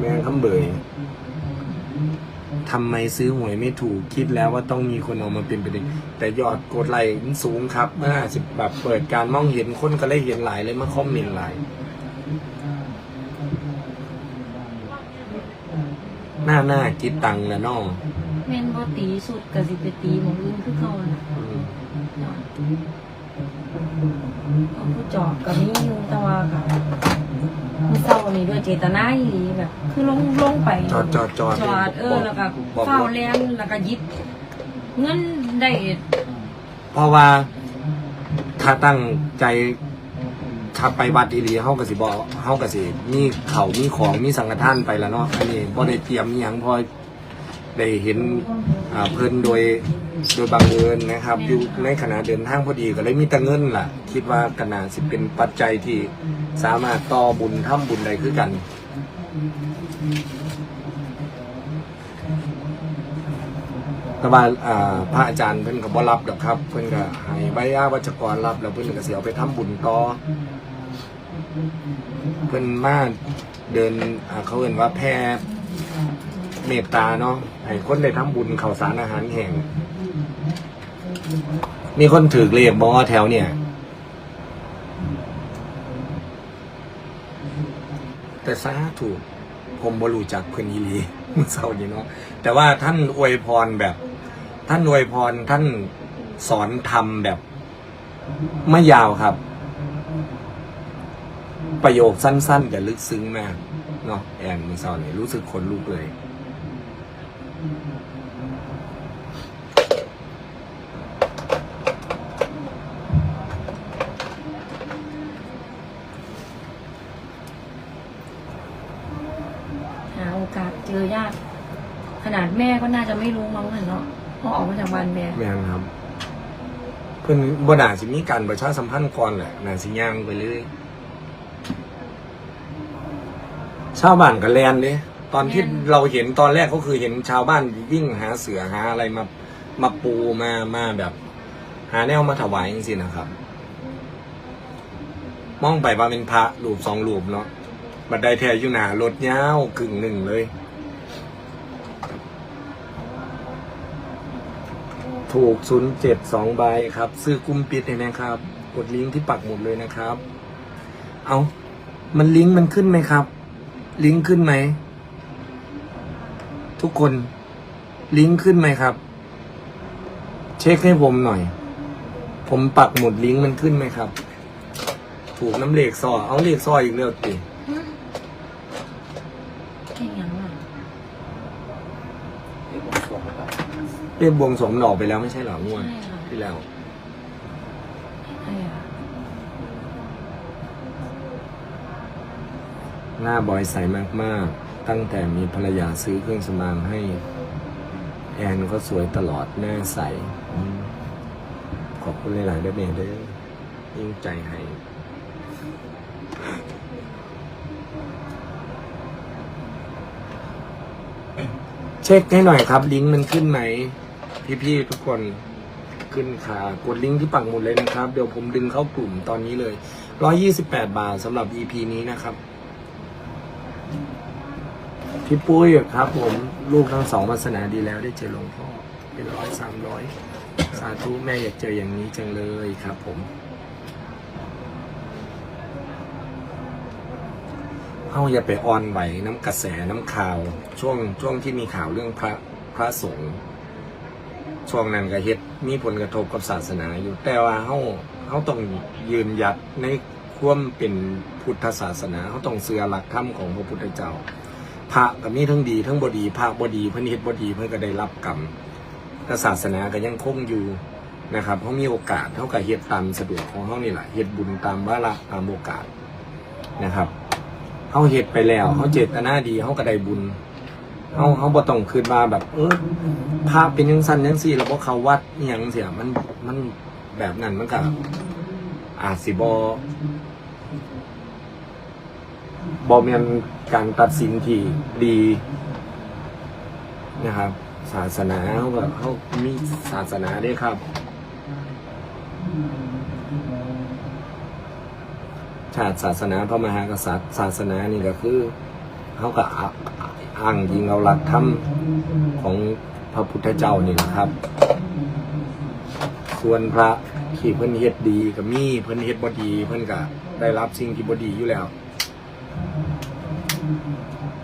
แม่ทำเบยทำไมซื้อหวยไม่ถูกคิดแล้วว่าต้องมีคนเอามาเป็นประเด็นแต่ยอดกดไลค์สูงครับเมื่อสิบแบบเปิดการมองเห็นคนก็เลยเห็นหลายเลยมาคอมเมนต์หลายหน้าหน้าคิดตังและน้องเม่นบ่ตีสุดกับสิไตีของอื่นคือเขาน่ะ ผู้จอบก็มีอยู่แต่ว่าก็มันเศร้านี่ด้วยเจตนาอีหลีแบบ คือลงลงไปจอดจอดจอดจอดเออแล้วก็บอกเฝ้าบอกแลนแล้วก็หยิบเงินได้เพราะว่าถ้าตั้งใจถ้าไปวัดอีหลีเฮาก็สิบ่เฮาก็สิมีเขาวมีของมีสังฆทานไปแล้วเนาะอันนี้บ่ได้เตรียมอีหยังเพอได้เห็น อ่าเพิ่นโดยโดยบังเอิญนะครับ อยู่ในขณะเดินทางพอดีก็เลยมีแต่เงินล่ะ คิดว่าก็น่าสิเป็นปัจจัยที่สามารถต่อบุญทำบุญได้คือกัน แต่ว่าอ่าพระอาจารย์เพิ่นก็บ่รับดอกครับ เพิ่นก็ให้ใบอาวัจกรรับแล้วเพิ่นก็สิเอาไปทำบุญต่อเพิ่นมาเดินอ่าเขาเอ่นว่าแผ่ เมตตาเนาะให้คนได้ทำบุญข้าวสารอาหารแห้งมีคนถือเลขบ่แถวเนี่ย แต่สาถูกผมบรูจักเพิ่นอีลีเมื่อเช้านี้เนาะแต่ว่าท่านอวยพรแบบ ท่านอวยพรท่านสอนทำแบบไม่ยาวครับ ประโยคสั้นๆ แต่ลึกซึ้งมากเนาะแอนมือเช้านี่รู้สึกขนลุกเลย หาโอกาสเจอยาก ขนาดแม่ก็น่าจะไม่รู้มั้งเนาะเพอออกมาจากบ้านแม่ แม่นครับ เพิ่นบ่น่าสิมีการประชาสัมพันธ์ก่อนแหละน่าสิย่างไปเรื่อยชาวบ้านก็แลนเด้ ตอนที่เราเห็นตอนแรกก็คือเห็นชาวบ้านวิ่งหาเสือหาอะไรมามาปูมามาแบบ หาแนวมาถวายจริงๆนะครับ มองไปว่าเป็นพระรูปสองรูปเนาะบัดใดแท้อยู่หนารถยาวกึ่งหนึ่งเลย ถูก0 7 2ใบครับ ซื้อกุมปิดเลยนะครับ กดลิงก์ที่ปักหมุดเลยนะครับ เอามันลิงก์มันขึ้นไหมครับ ลิงก์ขึ้นไหม ทุกคนลิงก์ขึ้นไหมครับ เช็คให้ผมหน่อย ผมปักหมุดลิงก์มันขึ้นไหมครับ ถูกน้ำเหล็กซอเอาเหล็กซออีกแล้วติแค่ยังอะเรียบบวงสรวงหนออกไปแล้วไม่ใช่เหรองวดใช่ค่ะที่แล้ว ใช่ค่ะหน้าบอยใสมากๆ ตั้งแต่มีภรรยาซื้อเครื่องสำอางให้ แอนก็สวยตลอดหน้าใสอขอบคุณหลายๆด้วยเมย์ด้วยยิ่งใจให้เช็คให้หน่อยครับ ลิงก์มันขึ้นไหม พี่ๆทุกคนขึ้นค่ะ กดลิงก์ที่ปักหมุดเลยนะครับ เดี๋ยวผมดึงเข้ากลุ่มตอนนี้เลย 128 บาทสำหรับ EP นี้นะครับ พี่ปุ้ยครับผมลูกทั้งสองวาสนาดีแล้วได้เจอหลวงพ่อเป็นร้อยสามร้อยสาธุแม่อยากเจออย่างนี้จังเลยครับผม เอาอย่าไปอ่อนไหวน้ำกระแสน้ำข่าว ช่วงช่วงที่มีข่าวเรื่องพระพระสงฆ์ช่วงนั้นก็เฮ็ดมีผลกระทบกับศาสนาอยู่แต่ว่าเฮาเฮาต้องยืนหยัดในความเป็นพุทธศาสนาเฮาต้องเสือหลักธรรมของพระพุทธเจ้า พระก็มีทั้งดีทั้งบดีพระบดีเพิ่นเฮ็ดบดีเพิ่นก็ได้รับกรรมแต่ศาสนาก็ยังคงอยู่นะครับเขามีโอกาสเท่ากับเฮ็ดตามสะดวกของเขานี่แหละเฮ็ดบุญตามวาระตามโอกาสนะครับเขาเฮ็ดไปแล้วเขาเจตนาดีเขาก็ได้บุญเขาเขาบ่ต้องคืนมาแบบ เออพระเป็นยังสั้นยังสี่แล้วบ่เขาวัดอหยังเสียมันมันแบบนั้นมันก็อาจสิบ่ บอมเมนการตัดสินที่ดีนะครับ ศาสนาเขาแบบเขามีศาสนาด้วยครับ ชาติศาสนาพระมหากษัตริย์ ศาสนานี่ก็คือเขาก็อาอ้างยิงเอาหลักธรรมของพระพุทธเจ้านี่นะครับ ส่วนพระที่เพิ่นเฮ็ดดีก็มีเพิ่นเฮ็ดบ่ดี เพิ่นก็ได้รับสิ่งที่บ่ดีอยู่แล้ว Thank you.